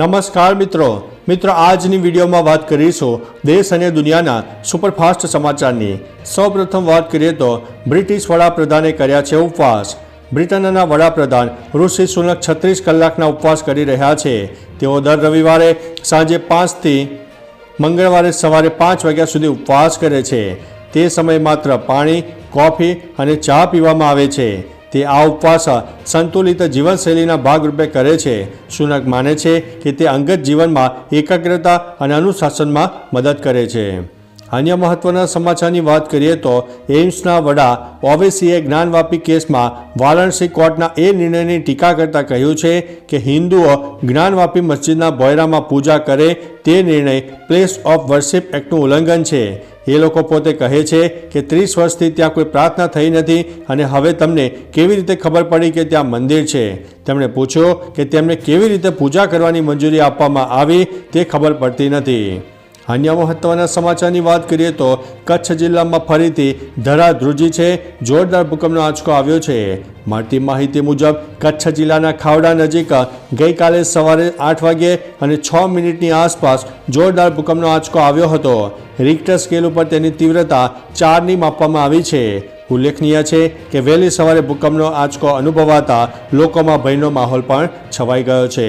નમસ્કાર મિત્રો. મિત્રો, આજની વિડીયોમાં વાત કરીશું દેશ અને દુનિયાના સુપરફાસ્ટ સમાચારની. સૌપ્રથમ વાત કરીએ તો બ્રિટિશ વડાપ્રધાને કર્યા છે ઉપવાસ. બ્રિટનના વડાપ્રધાન ઋષિ સુનક છત્રીસ કલાકના ઉપવાસ કરી રહ્યા છે. તેઓ દર રવિવારે સાંજે પાંચથી મંગળવારે સવારે પાંચ વાગ્યા સુધી ઉપવાસ કરે છે. તે સમયે માત્ર પાણી, કોફી અને ચા પીવામાં આવે છે. તે આ ઉપવાસ સંતુલિત જીવનશૈલીના ભાગરૂપે કરે છે. સુનક માને છે કે તે અંગત જીવનમાં એકાગ્રતા અને અનુશાસનમાં મદદ કરે છે. અન્ય મહત્વના સમાચારની વાત કરીએ તો એઇમ્સના વડા ઓવેસીએ જ્ઞાનવાપી કેસમાં વારાણસી કોર્ટના એ નિર્ણયની ટીકા કરતા કહ્યું છે કે હિન્દુઓ જ્ઞાનવાપી મસ્જિદના બોયરામાં પૂજા કરે તે નિર્ણય પ્લેસ ઓફ વર્શિપ એક્ટનું ઉલ્લંઘન છે. એ લોકો પોતે કહે છે કે ત્રીસ વર્ષથી ત્યાં કોઈ પ્રાર્થના થઈ નથી અને હવે તમને કેવી રીતે ખબર પડી કે ત્યાં મંદિર છે? તેમણે પૂછ્યું કે તેમને કેવી રીતે પૂજા કરવાની મંજૂરી આપવામાં આવી તે ખબર પડતી નથી. અન્ય મહત્વના સમાચારની વાત કરીએ તો કચ્છ જિલ્લામાં ફરીથી ધરા ધ્રુજી છે. જોરદાર ભૂકંપનો આંચકો આવ્યો છે. મળતી માહિતી મુજબ કચ્છ જિલ્લાના ખાવડા નજીક ગઈકાલે સવારે આઠ વાગ્યે અને છ મિનિટની આસપાસ જોરદાર ભૂકંપનો આંચકો આવ્યો હતો. રિક્ટર સ્કેલ ઉપર તેની તીવ્રતા ચારની માપવામાં આવી છે. ઉલ્લેખનીય છે કે વહેલી સવારે ભૂકંપનો આંચકો અનુભવાતા લોકોમાં ભયનો માહોલ પણ છવાઈ ગયો છે.